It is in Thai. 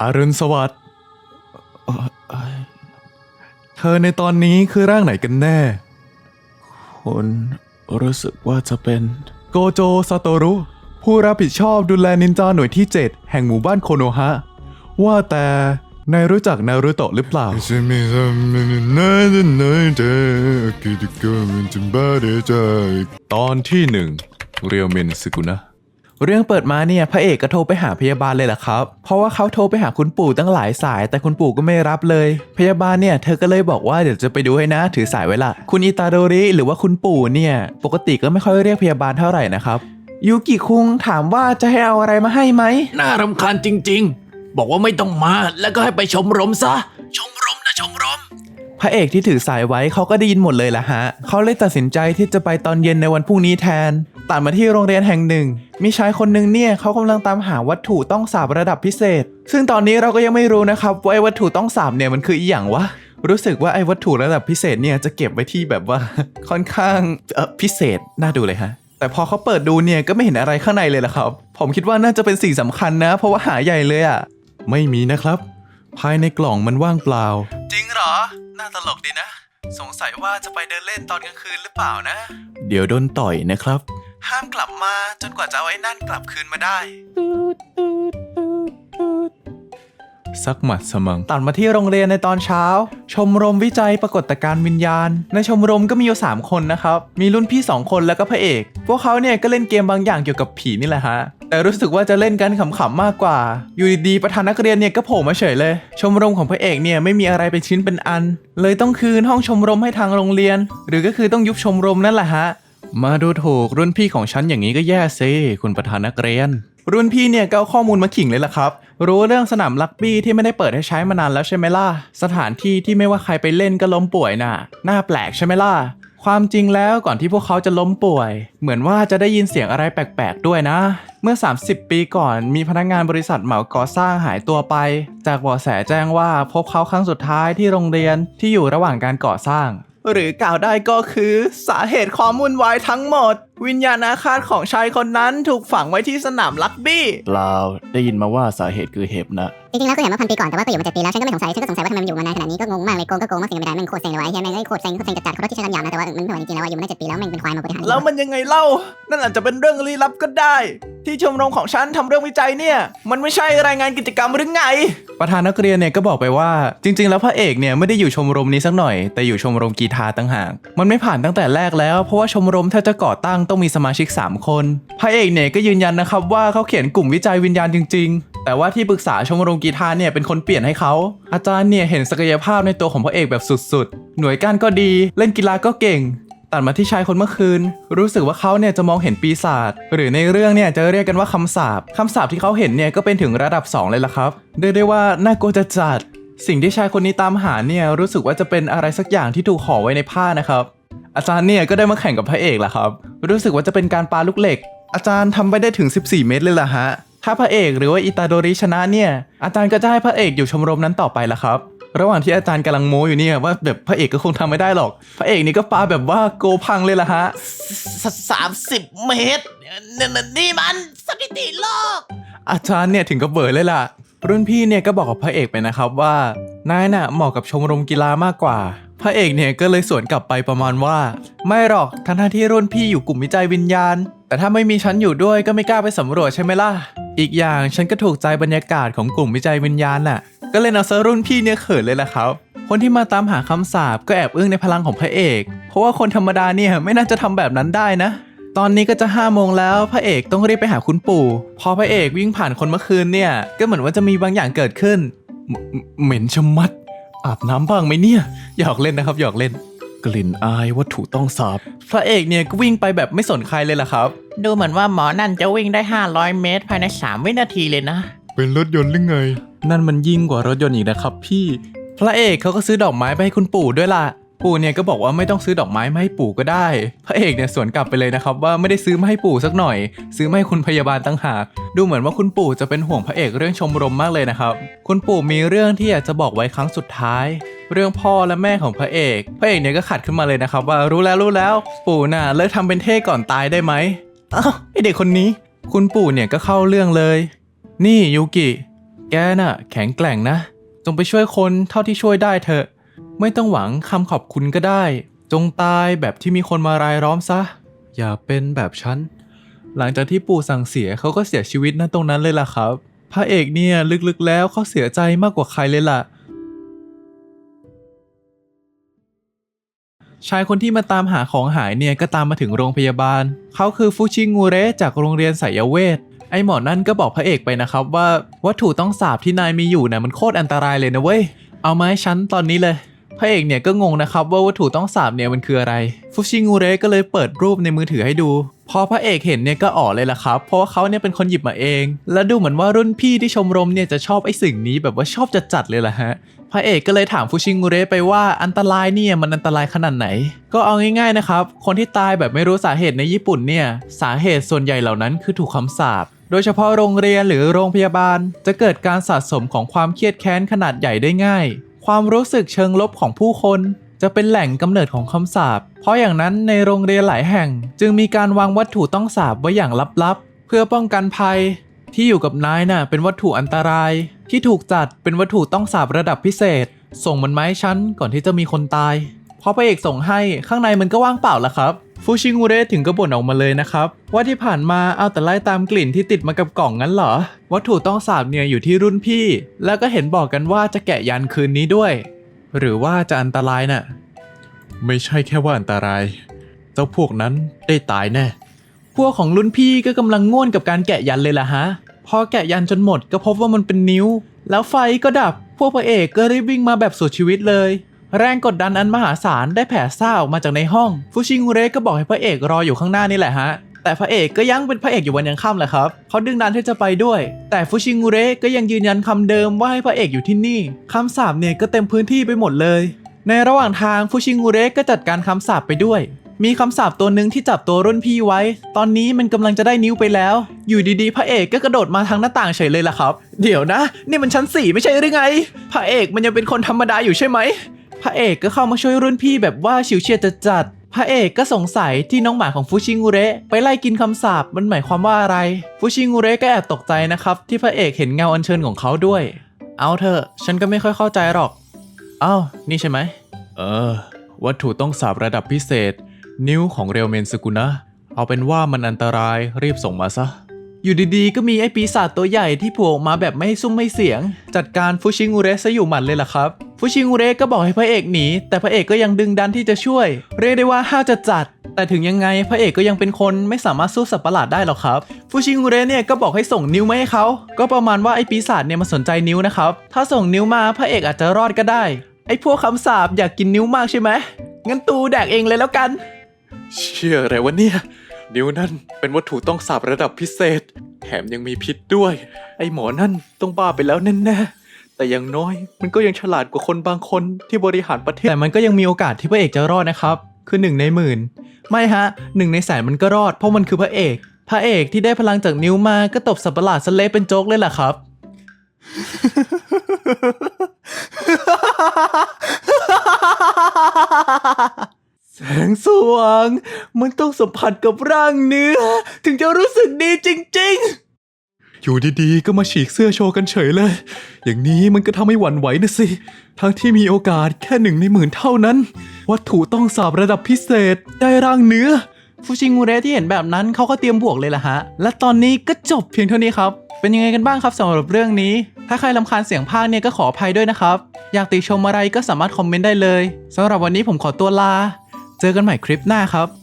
อรุณสวัสดิ์เอ่อเอ่อเธอในตอนนี้คือร่างไหนกันแน่คุณรู้สึกว่าจะเป็นโกโจซาโตรุ ผู้รับผิดชอบดูแลนินจาหน่วยที่ 7 แห่งหมู่บ้านโคโนฮะ ว่าแต่นายรู้จักนารุโตะหรือเปล่า ตอนที่หนึ่งเรียวเมนซึกุนะ เรื่องเปิดมาเนี่ยพระเอกก็โทรไปหาพยาบาลเลยล่ะครับ เพราะว่าเขาโทรไปหาคุณปู่ตั้งหลายสาย แต่คุณปู่ก็ไม่รับเลย พยาบาลเนี่ยเธอก็เลยบอกว่าเดี๋ยวจะไปดูให้นะ ถือสายไว้ละคุณอิตาโดริหรือว่าคุณปู่เนี่ยปกติก็ไม่ค่อยเรียกพยาบาลเท่าไหร่นะครับยูกิคุงถามว่าจะให้เอาอะไรมาให้ไหมน่ารำคาญจริง ๆ บอกว่าไม่ต้องมาแล้วก็ให้ไปชมรมซะ ชมรมนะชมรมพระเอกที่ถือสายไว้เขาก็ได้ยินหมดเลยละฮะเขาเลยตัดสินใจที่จะไปตอนเย็นในวันพรุ่งนี้แทน ตัดมาที่โรงเรียนแห่งหนึ่ง มีชายคนหนึ่งเนี่ยเขากำลังตามหาวัตถุต้องสาบระดับพิเศษ ซึ่งตอนนี้เราก็ยังไม่รู้นะครับว่าไอ้วัตถุต้องสาบเนี่ยมันคืออีหยังวะรู้สึกว่าไอ้วัตถุระดับพิเศษเนี่ยจะเก็บไว้ที่แบบว่าค่อนข้างเออพิเศษน่าดูเลยฮะแต่พอเขาเปิดดูเนี่ยก็ไม่เห็นอะไรข้างในเลยละครับ ผมคิดว่าน่าจะเป็นสิ่งสำคัญนะ เพราะว่าหาใหญ่เลยอะไม่มีนะครับ ภายในกล่องมันว่างเปล่า จริงเหรอ น่าตลกดีนะ สงสัยว่าจะไปเดินเล่นตอนกลางคืนหรือเปล่านะ เดี๋ยวโดนต่อยนะครับ ห้ามกลับมาจนกว่าจะเอาไอ้นั่นกลับคืนมาได้สักหมัดสมังตัดมาที่โรงเรียนในตอนเช้า ชมรมวิจัยปรากฏการณ์วิญญาณ ในชมรมก็มีอยู่ 3 คนนะครับ มีรุ่นพี่ 2 คนแล้วก็พระเอก พวกเขาเนี่ยก็เล่นเกมบางอย่างเกี่ยวกับผีนี่แหละฮะ แต่รู้สึกว่าจะเล่นกันขำๆมากกว่า อยู่ดีๆประธานนักเรียนเนี่ยก็โผล่มาเฉยเลย ชมรมของพระเอกเนี่ยไม่มีอะไรเป็นชิ้นเป็นอัน เลยต้องคืนห้องชมรมให้ทางโรงเรียน หรือก็คือต้องยุบชมรมนั่นแหละฮะ มาดูถูกรุ่นพี่ของฉันอย่างนี้ก็แย่สิคุณประธานนักเรียน รุ่นพี่เนี่ยก็เอาข้อมูลมาขิงเลยล่ะครับ รู้เรื่องสนามลักบี้ที่ไม่ได้เปิดให้ใช้มานานแล้วใช่ไหมล่ะ สถานที่ที่ไม่ว่าใครไปเล่นก็ล้มป่วยน่ะ น่าแปลกใช่ไหมล่ะ ความจริงแล้วก่อนที่พวกเขาจะล้มป่วย เหมือนว่าจะได้ยินเสียงอะไรแปลกๆด้วยนะ เมื่อ 30 ปีก่อนมีพนักงานบริษัทเหมาก่อสร้างหายตัวไป จากเบาะแสแจ้งว่าพบเขาครั้งสุดท้ายที่โรงเรียนที่อยู่ระหว่างการก่อสร้าง หรือกล่าวได้ก็คือสาเหตุความวุ่นวายทั้งหมด วิญญาณอาฆาตของชายคนนั้นถูกฝังไว้ที่สนามลักบี้เปล่าได้ยินมาว่าสาเหตุคือเห็บนะ จริงๆแล้วก็เห็นเมื่อพันปีก่อนแต่ว่าก็อยู่มาเจ็ดปีแล้วฉันก็ไม่สงสัยฉันก็สงสัยว่าทำไมมันอยู่มานานขนาดนี้ก็งงมากเลยโกงก็โกงมาเสียไม่ได้แม่งโคตรเซ็งเลยไว้เฮียแม่งไอ้โคตรเซ็งโคตรเซ็งจัดๆขอโทษที่ใช้คำหยาบนะแต่ว่ามันไม่ไหวจริงๆแล้วว่าอยู่มาได้เจ็ดปีแล้วแม่งเป็นควายมาบริหารแล้วมันยังไงเล่า นั่นอาจจะเป็นเรื่องลี้ลับก็ได้ ที่ชมรมของฉันทำเรื่องวิจัยเนี่ย มันไม่ใช่รายงานกิจกรรมหรือไง ประธานนักเรียนเนี่ยก็บอกไปว่าจริง ๆ แล้วพระเอกเนี่ยไม่ได้อยู่ชมรมนี้สักหน่อย แต่อยู่ชมรมกีฬาต่างหากมันไม่ผ่านตั้งแต่แรกแล้วเพราะว่าชมรมถ้าจะก่อตั้งต้องมีสมาชิก 3 คนพระเอกเนี่ยก็ยืนยันนะครับว่าเขาเขียนกลุ่มวิจัยวิญญาณจริง ๆ แต่ว่าที่ปรึกษาชมรมกีฬาเนี่ยเป็นคนเปลี่ยนให้เขาอาจารย์เนี่ยเห็นศักยภาพในตัวของพระเอกแบบสุดๆ หน่วยก้านก็ดี เล่นกีฬาก็เก่งตัดมาที่ชายคนเมื่อคืน รู้สึกว่าเขาเนี่ยจะมองเห็นปีศาจหรือในเรื่องเนี่ยจะเรียกกันว่าคำสาปคำสาปที่เขาเห็นเนี่ยก็เป็นถึงระดับ 2 เลยล่ะครับเรียกได้ว่าน่ากลัวจะจัด สิ่งที่ชายคนนี้ตามหาเนี่ยรู้สึกว่าจะเป็นอะไรสักอย่างที่ถูกห่อไว้ในผ้านะครับ อาจารย์เนี่ยก็ได้มาแข่งกับพระเอกแหละครับ รู้สึกว่าจะเป็นการปาลูกเหล็ก อาจารย์ทำไปได้ถึง 14 เมตรเลยล่ะฮะ ถ้าพระเอกหรือว่าอิตาโดริชนะเนี่ย อาจารย์ก็จะให้พระเอกอยู่ชมรมนั้นต่อไปละครับ ระหว่างที่อาจารย์กำลังโม้อยู่เนี่ยว่าแบบพระเอกก็คงทำไม่ได้หรอก พระเอกนี่ก็ปาแบบว่าโกพังเลยล่ะฮะสามสิบเมตรนี่นี่มันสถิติโลก อาจารย์เนี่ยถึงกับเบิดเลยล่ะ รุ่นพี่เนี่ยก็บอกกับพระเอกไปนะครับว่านายน่ะเหมาะกับชมรมกีฬามากกว่า พระเอกเนี่ยก็เลยสวนกลับไปประมาณว่า ไม่หรอกทั้งทที่รุ่นพี่อยู่กลุ่มวิจัยวิญญาณ แต่ถ้าไม่มีฉันอยู่ด้วยก็ไม่กล้าไปสำรวจใช่ไหมล่ะ อีกอย่างฉันก็ถูกใจบรรยากาศของกลุ่มวิจัยวิญญาณน่ะ ก็เลยเอาซะรุ่นพี่เนี่ยเขินเลยล่ะครับ คนที่มาตามหาคำสาปก็แอบอึ้งในพลังของพระเอก เพราะว่าคนธรรมดาเนี่ยไม่น่าจะทำแบบนั้นได้นะตอนนี้ก็จะห้าโมงแล้วพระเอกต้องรีบไปหาคุณปู่ พอพระเอกวิ่งผ่านคนเมื่อคืนเนี่ย ก็เหมือนว่าจะมีบางอย่างเกิดขึ้น เหม็นชะมัด อาบน้ำบ้างไหมเนี่ยหยอกเล่นนะครับหยอกเล่น กลิ่นอายวัตถุต้องสาบพระเอกเนี่ยก็วิ่งไปแบบไม่สนใครเลยล่ะครับ ดูเหมือนว่าหมอนั่นจะวิ่งได้ 500 เมตร ภายใน 3 วินาทีเลยนะ เป็นรถยนต์หรือไง นั่นมันยิ่งกว่ารถยนต์อีกนะครับ พี่ พระเอกเขาก็ซื้อดอกไม้ไปให้คุณปู่ด้วยล่ะ ปู่เนี่ยก็บอกว่าไม่ต้องซื้อดอกไม้มาให้ปู่ก็ได้ พระเอกเนี่ยสวนกลับไปเลยนะครับว่าไม่ได้ซื้อมาให้ปู่สักหน่อย ซื้อมาให้คุณพยาบาลตั้งหาก ดูเหมือนว่าคุณปู่จะเป็นห่วงพระเอกเรื่องชมรมมากเลยนะครับ คุณปู่มีเรื่องที่อยากจะบอกไว้ครั้งสุดท้าย เรื่องพ่อและแม่ของพระเอก พระเอกเนี่ยก็ขัดขึ้นมาเลยนะครับว่ารู้แล้วรู้แล้ว ปู่น่ะเลิกทำเป็นเท่ก่อนตายได้ไหมอ้าวไอเด็กคนนี้ คุณปู่เนี่ยก็เข้าเรื่องเลย นี่ยูกิ แกน่ะ แข็งแกร่งนะ จงไปช่วยคนเท่าที่ช่วยได้เถอะ ไม่ต้องหวังคำขอบคุณก็ได้ จงตายแบบที่มีคนมารายล้อมซะ อย่าเป็นแบบฉัน หลังจากที่ปู่สั่งเสียเขาก็เสียชีวิตนะตรงนั้นเลยล่ะครับ พระเอกเนี่ยลึกๆแล้วเขาเสียใจมากกว่าใครเลยล่ะ ชายคนที่มาตามหาของหายเนี่ยก็ตามมาถึงโรงพยาบาล เขาคือฟูชิงูเระจากโรงเรียนสายเวทไอหมอนั่นก็บอกพระเอกไปนะครับว่าวัตถุต้องสาบที่นายมีอยู่น่ะมันโคตรอันตรายเลยนะเว้ย เอามาให้ฉันตอนนี้เลย พระเอกเนี่ยก็งงนะครับว่าวัตถุต้องสาบเนี่ยมันคืออะไรฟูชิงูเรก็เลยเปิดรูปในมือถือให้ดู พอพระเอกเห็นเนี่ยก็อ๋อเลยล่ะครับ เพราะว่าเขาเนี่ยเป็นคนหยิบมาเอง และดูเหมือนว่ารุ่นพี่ที่ชมรมเนี่ยจะชอบไอ้สิ่งนี้แบบว่าชอบจัดๆเลยล่ะฮะ พระเอกก็เลยถามฟูชิงูเรไปว่าอันตรายเนี่ยมันอันตรายขนาดไหน ก็เอาง่ายๆนะครับ คนที่ตายแบบไม่รู้สาเหตุในญี่ปุ่นเนี่ยสาเหตุส่วนใหญ่เหล่านั้นคือถูกคำสาปโดยเฉพาะโรงเรียนหรือโรงพยาบาล จะเกิดการสะสมของความเครียดแค้นขนาดใหญ่ได้ง่าย ความรู้สึกเชิงลบของผู้คน จะเป็นแหล่งกำเนิดของคำสาปเพราะอย่างนั้นในโรงเรียนหลายแห่ง จึงมีการวางวัตถุต้องสาปไว้อย่างลับๆ เพื่อป้องกันภัย ที่อยู่กับนายน่ะเป็นวัตถุอันตราย ที่ถูกจัดเป็นวัตถุต้องสาประดับพิเศษ ส่งมันมาให้ฉันก่อนที่จะมีคนตาย พอพระเอกส่งให้ข้างในมันก็ว่างเปล่าละครับฟูชิงูเระถึงก็บ่นออกมาเลยนะครับ ว่าที่ผ่านมาเอาแต่ไล่ตามกลิ่นที่ติดมากับกล่องงั้นเหรอ วัตถุต้องสาบเนี่ยอยู่ที่รุ่นพี่ แล้วก็เห็นบอกกันว่าจะแกะยันคืนนี้ด้วย หรือว่าจะอันตรายน่ะ ไม่ใช่แค่ว่าอันตราย เจ้าพวกนั้นได้ตายแน่พวกของรุ่นพี่ก็กำลังง่วนกับการแกะยันเลยล่ะฮะพอแกะยันจนหมดก็พบว่ามันเป็นนิ้ว แล้วไฟก็ดับพวกพระเอกก็รีบวิ่งมาแบบสุดชีวิตเลย แรงกดดันอันมหาศาลได้แผ่ซ่าออกมาจากในห้อง ฟูชิงูเรก็บอกให้พระเอกรออยู่ข้างหน้านี่แหละฮะ แต่พระเอกก็ยังเป็นพระเอกอยู่วันยังค่ำแหละครับเขาดึงดันที่จะไปด้วย แต่ฟูชิงูเรก็ยังยืนยันคำเดิมว่าให้พระเอกอยู่ที่นี่คำสาปเนี่ยก็เต็มพื้นที่ไปหมดเลย ในระหว่างทางฟูชิงูเรก็จัดการคำสาปไปด้วยมีคำสาปตัวหนึ่งที่จับตัวรุ่นพี่ไว้ ตอนนี้มันกำลังจะได้นิ้วไปแล้ว อยู่ดีๆ พระเอกก็กระโดดมาทางหน้าต่างเฉยเลยล่ะครับ เดี๋ยวนะ นี่มันชั้นสี่ไม่ใช่หรือไง พระเอกมันยังเป็นคนธรรมดาอยู่ใช่ไหม พระเอกก็เข้ามาช่วยรุ่นพี่แบบว่าฉิวเฉียดจัดๆพระเอกก็สงสัยที่น้องหมาของฟูชิงูเระไปไล่กินคำสาปมันหมายความว่าอะไร ฟูชิงูเระก็แอบตกใจนะครับ ที่พระเอกเห็นเงาอัญเชิญของเขาด้วย เอาเถอะ ฉันก็ไม่ค่อยเข้าใจหรอกอ้าวนี่ใช่ไหม เออ วัตถุต้องสาบระดับพิเศษ นิ้วของเรียวเมนสกุนะ เอาเป็นว่ามันอันตรายรีบส่งมาซะ อยู่ดีๆ ก็มีไอ้ปีศาจตัวใหญ่ที่โผล่ออกมาแบบไม่ให้ซุ่มไม่เสียง จัดการฟูชิงูเระซะอยู่หมัดเลยล่ะครับ ฟูชิงูเรก็บอกให้พระเอกหนี แต่พระเอกก็ยังดึงดันที่จะช่วย เรียกได้ว่าห้าวจะจัด แต่ถึงยังไงพระเอกก็ยังเป็นคนไม่สามารถสู้สัตว์ประหลาดได้หรอกครับฟูชิงูเรเนี่ยก็บอกให้ส่งนิ้วมาให้เขา ก็ประมาณว่าไอ้ปีศาจเนี่ยมันสนใจนิ้วนะครับ ถ้าส่งนิ้วมาพระเอกอาจจะรอดก็ได้ ไอ้พวกคำสาปอยากกินนิ้วมากใช่ไหมงั้นตูแดกเองเลยแล้วกัน เชื่ออะไรวะเนี่ย นิ้วนั่นเป็นวัตถุต้องสาบระดับพิเศษ แถมยังมีพิษด้วย ไอ้หมอนั่นต้องบ้าไปแล้วแน่ๆ แต่อย่างน้อยมันก็ยังฉลาดกว่าคนบางคนที่บริหารประเทศ แต่มันก็ยังมีโอกาสที่พระเอกจะรอดนะครับ คือหนึ่งในหมื่น ไม่ฮะหนึ่งในแสนมันก็รอด เพราะมันคือพระเอก พระเอกที่ได้พลังจากนิ้วมาก็ตบสัตว์ประหลาดสเละเป็นโจ๊กเลยแหละครับ แสงสว่าง มันต้องสัมผัสกับร่างเนื้อ ถึงจะรู้สึกดีจริง ๆ อยู่ดีๆ ก็มาฉีกเสื้อโชว์กันเฉยเลย อย่างนี้มันก็ทำให้หวั่นไหวนะสิ ทั้งที่มีโอกาสแค่หนึ่งในหมื่นเท่านั้น วัตถุต้องสาบระดับพิเศษได้ร่างเนื้อ ฟูชิงูเระที่เห็นแบบนั้นเขาก็เตรียมบวกเลยล่ะฮะ และตอนนี้ก็จบเพียงเท่านี้ครับ เป็นยังไงกันบ้างครับสำหรับเรื่องนี้ ถ้าใครลำคาญเสียงพากย์เนี่ยก็ขออภัยด้วยนะครับ อยากติชมอะไรก็สามารถคอมเมนต์ได้เลยสำหรับวันนี้ผมขอตัวลา เจอกันใหม่คลิปหน้าครับ